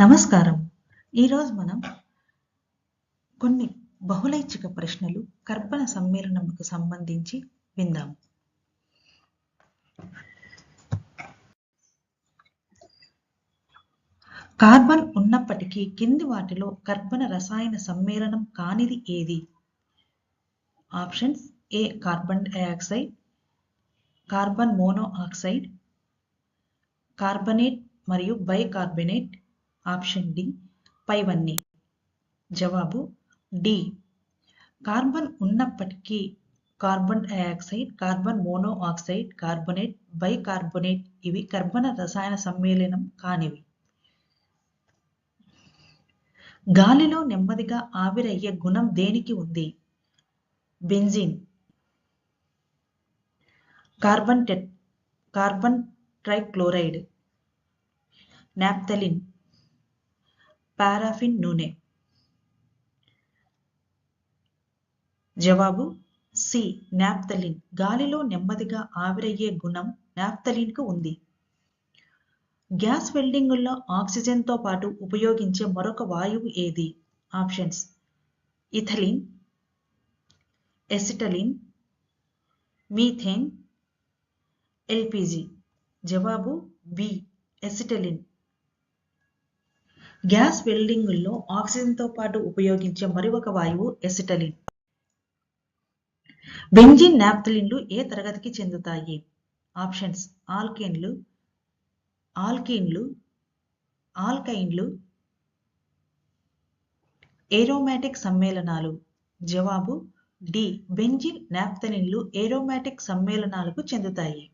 నమస్కారం. ఈరోజు మనం కొన్ని బహుళైచ్ఛిక ప్రశ్నలు కర్బన సమ్మేళనంకు సంబంధించి విందాం. కార్బన్ ఉన్నప్పటికీ కింది వాటిలో కర్బన రసాయన సమ్మేళనం కానిది ఏది? Options A carbon dioxide carbon monoxide carbonate మరియు బైకార్బనేట్ ఆప్షన్ డి పైవన్నీ జవాబు డి. కార్బన్ ఉన్నప్పటికీ carbon dioxide carbon monoxide carbonate bicarbonate ఇవి కర్బన రసాయన సమ్మేళనం కానివి. గాలిలో నెమ్మదిగా ఆవిరయ్యే గుణం దేనికి ఉంది? Benzene. Carbon tet carbon trichloride. Naphthalene paraffin నూనె. జవాబు సి. నాప్తలిన్. గాలిలో నెమ్మదిగా ఆవిరయ్యే గుణం నాప్థలిన్కు ఉంది. గ్యాస్ వెల్డింగుల్లో ఆక్సిజన్తో పాటు ఉపయోగించే మరొక వాయువు ఏది? Options. Ethylene acetylene methane LPG. జవాబు బి. ఎసిటలిన్. గ్యాస్ వెల్డింగుల్లో ఆక్సిజన్తో పాటు ఉపయోగించే మరి ఒక వాయువు ఎసిటలిన్. బెంజిన్ నాప్థలిన్లు ఏ తరగతికి చెందుతాయి? ఆప్షన్స్ ఆల్కేన్లు ఆల్కీన్లు ఆల్కైన్లు. ఏరోమాటిక్ సమ్మేళనాలు. జవాబు డి. బెంజిన్ నాప్థలిన్లు ఏరోమాటిక్ సమ్మేళనాలకు చెందుతాయి.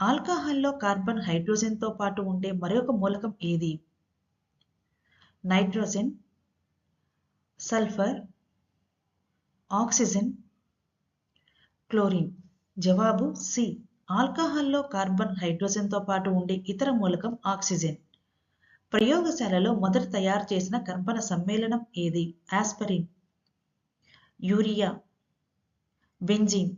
ఆల్కహాల్లో కార్బన్ హైడ్రోజన్తో పాటు ఉండే మరొక మూలకం ఏది? Nitrogen sulphur oxygen chlorine. జవాబు సి. ఆల్కహాల్లో కార్బన్ హైడ్రోజన్తో పాటు ఉండే ఇతర మూలకం ఆక్సిజన్. ప్రయోగశాలలో మొదట తయారు చేసిన కర్బన సమ్మేళనం ఏది? ఆస్పరిన్ యూరియా బెంజిన్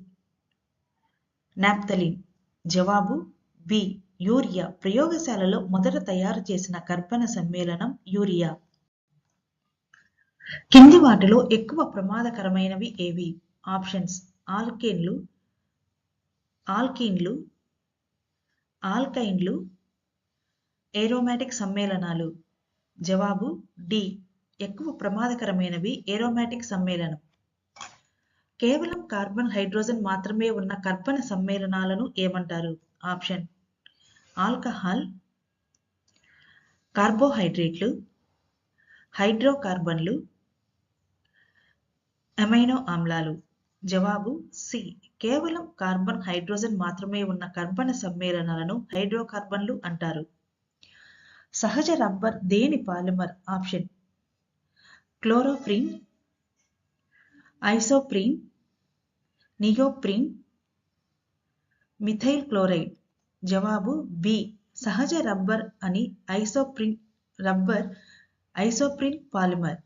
నాప్థలిన్ జవాబు బి. యూరియా ప్రయోగశాలలో మొదట తయారు చేసిన కర్బన సమ్మేళనం యూరియా. కింది వాటిలో ఎక్కువ ప్రమాదకరమైనవి ఏవి? ఆప్షన్స్ ఆల్కేన్లు ఆల్కీన్లు ఆల్కైన్లు ఏరోమాటిక్ సమ్మేళనాలు. జవాబు డి. ఎక్కువ ప్రమాదకరమైనవి ఏరోమాటిక్ సమ్మేళనం. కేవలం కార్బన్ హైడ్రోజన్ మాత్రమే ఉన్న కర్బన సమ్మేళనాలను ఏమంటారు? ఆప్షన్ ఆల్కహాల్ కార్బోహైడ్రేట్లు హైడ్రోకార్బన్లు అమైనో ఆమ్లాలు. జవాబు సి. కేవలం కార్బన్ హైడ్రోజన్ మాత్రమే ఉన్న కర్బన సమ్మేళనాలను హైడ్రోకార్బన్లు అంటారు. సహజ రబ్బర్ దేని polymer? Option. Chloroprene isoprene neoprene methyl chloride. జవాబు బి. సహజ రబ్బర్ అని ఐసోప్రిన్ రబ్బర్ ఐసోప్రిన్ పాలిమర్.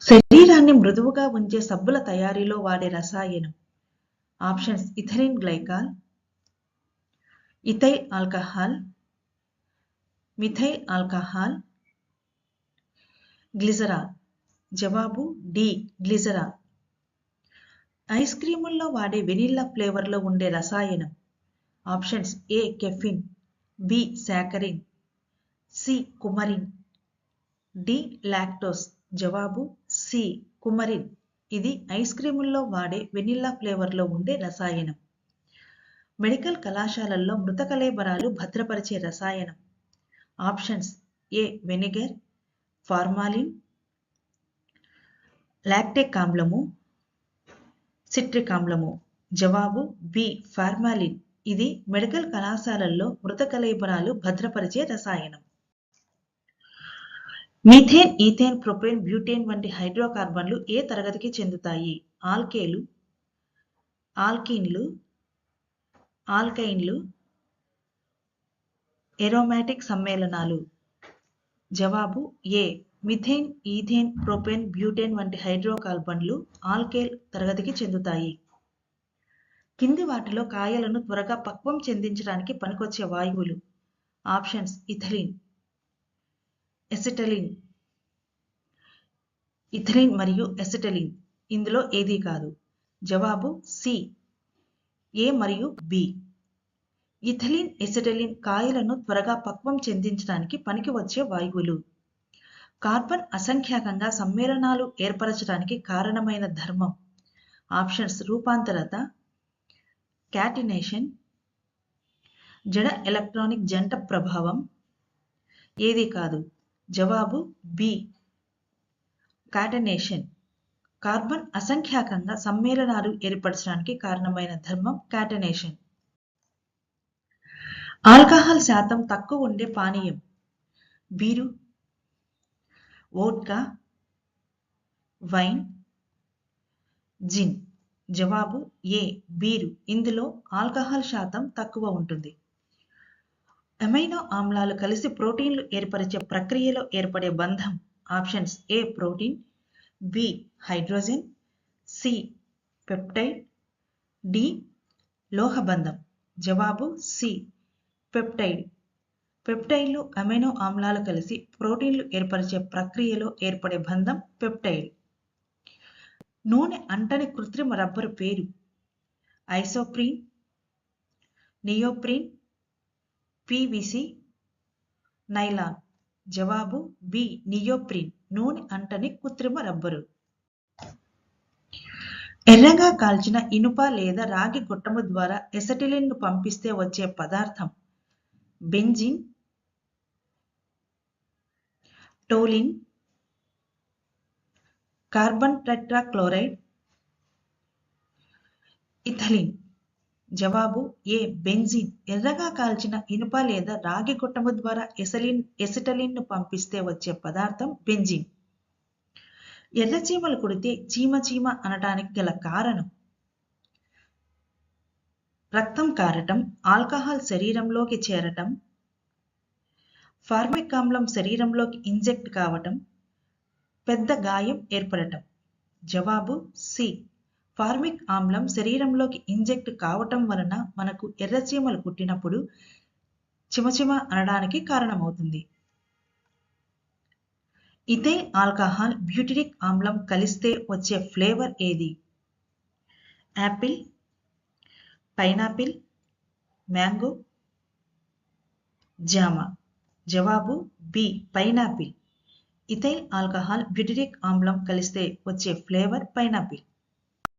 శరీరాన్ని మృదువుగా ఉంచే సబ్బుల తయారీలో వాడే రసాయనం. Options ethylene glycol ethyl alcohol methyl alcohol glycerol. జవాబు డి. గ్లిజరాల్. ఐస్ క్రీముల్లో వాడే వెనిల్లా ఫ్లేవర్లో ఉండే రసాయనం. Options A caffeine B saccharin C coumarin. D lactose. జవాబు సి కుమరిన్. ఇది ఐస్ క్రీముల్లో వాడే వెనిల్లా ఫ్లేవర్లో ఉండే రసాయనం. మెడికల్ కళాశాలల్లో మృతకలేబరాలు భద్రపరిచే రసాయనం. Options A vinegar formalin lactic ఆమ్లము citric ఆమ్లము జవాబు బి. ఫార్మాలిన్. ఇది మెడికల్ కళాశాలల్లో మృత కళేబరాలు భద్రపరిచే రసాయనం. మీథేన్ ఈథేన్ ప్రొపేన్ బ్యూటేన్ వంటి హైడ్రోకార్బన్లు ఏ తరగతికి చెందుతాయి? ఆల్కేలు ఆల్కీన్లు ఆల్కైన్లు ఎరోమాటిక్ సమ్మేళనాలు. జవాబు A. Methane ethane propane butane వంటి హైడ్రోకార్బన్లు ఆల్కేల్ తరగతికి చెందుతాయి. కింది వాటిలో కాయలను త్వరగా పక్వం చెందించడానికి పనికొచ్చే వాయువులు ఆప్షన్స్ ఇథలిన్ ఎసిటలిన్ ఇథలిన్ మరియు ఎసిటలిన్. ఇందులో ఏదీ కాదు. జవాబు సి ఏ మరియు బి. ఇథలిన్ ఎసిటలిన్ కాయలను త్వరగా పక్వం చెందించడానికి పనికి వచ్చే వాయువులు. కార్బన్ అసంఖ్యాకంగా సమ్మేళనాలు ఏర్పరచడానికి కారణమైన ధర్మం. ఆప్షన్స్ రూపాంతరత క్యాటినేషన్ జడ ఎలక్ట్రానిక్ జంట ప్రభావం. ఏది కాదు? జవాబు బి. కాటనేషన్ కార్బన్ అసంఖ్యాకంగా సమ్మేళనాలు ఏర్పరచడానికి కారణమైన ధర్మం క్యాటనేషన్. ఆల్కహాల్ శాతం తక్కువ ఉండే పానీయం. బీరు వోడ్కా వైన్ జిన్ జవాబు ఏ బీరు. ఇందులో ఆల్కహాల్ శాతం తక్కువ ఉంటుంది. అమైనో ఆమ్లాలు కలిసి ప్రోటీన్లు ఏర్పరిచే ప్రక్రియలో ఏర్పడే బంధం. Options A protein B hydrogen C peptide D లోహబంధం. జవాబు సి పెప్టైడ్. పెప్టైడ్లు అమైనో ఆమ్లాలు కలిసి ప్రోటీన్లు ఏర్పరిచే ప్రక్రియలో ఏర్పడే బంధం పెప్టైడ్. నూనె అంటని కృత్రిమ రబ్బరు పేరు. Isoprene neoprene PVC nylon. జవాబు బి నియోప్రిన్. నూనె అంటని కృత్రిమ రబ్బరు. ఎర్రగా కాల్చిన ఇనుప లేదా రాగి గొట్టము ద్వారా ఎసటిలిన్ను పంపిస్తే వచ్చే పదార్థం benzene toluene carbon tetrachloride ethylene. జవాబు ఏ బెంజిన్. ఎర్రగా కాల్చిన ఇనుప లేదా రాగి గొట్టము ద్వారా ఎసలిన్ ఎసిటలిన్ను పంపిస్తే వచ్చే పదార్థం బెంజిన్. ఎర్ర చీమలు కుడితే చీమ చీమ అనటానికి గల కారణం. రక్తం కారటం ఆల్కహాల్ శరీరంలోకి చేరటం ఫార్మిక్ ఆమ్లం శరీరంలోకి ఇంజెక్ట్ కావటం పెద్ద గాయం ఏర్పడటం. జవాబు సి. ఫార్మిక్ ఆమ్లం శరీరంలోకి ఇంజెక్ట్ కావటం వలన మనకు ఎర్రచీమలు కుట్టినప్పుడు చిమచిమ అనడానికి కారణమవుతుంది. ఇదే ఆల్కహాల్ బ్యూటిరిక్ ఆమ్లం కలిస్తే వచ్చే ఫ్లేవర్ ఏది? యాపిల్ పైనాపిల్ మ్యాంగో జామ. జవాబు B pineapple. Ethyl alcohol butyric ఆమ్లం కలిస్తే వచ్చే ఫ్లేవర్ పైనాపిల్.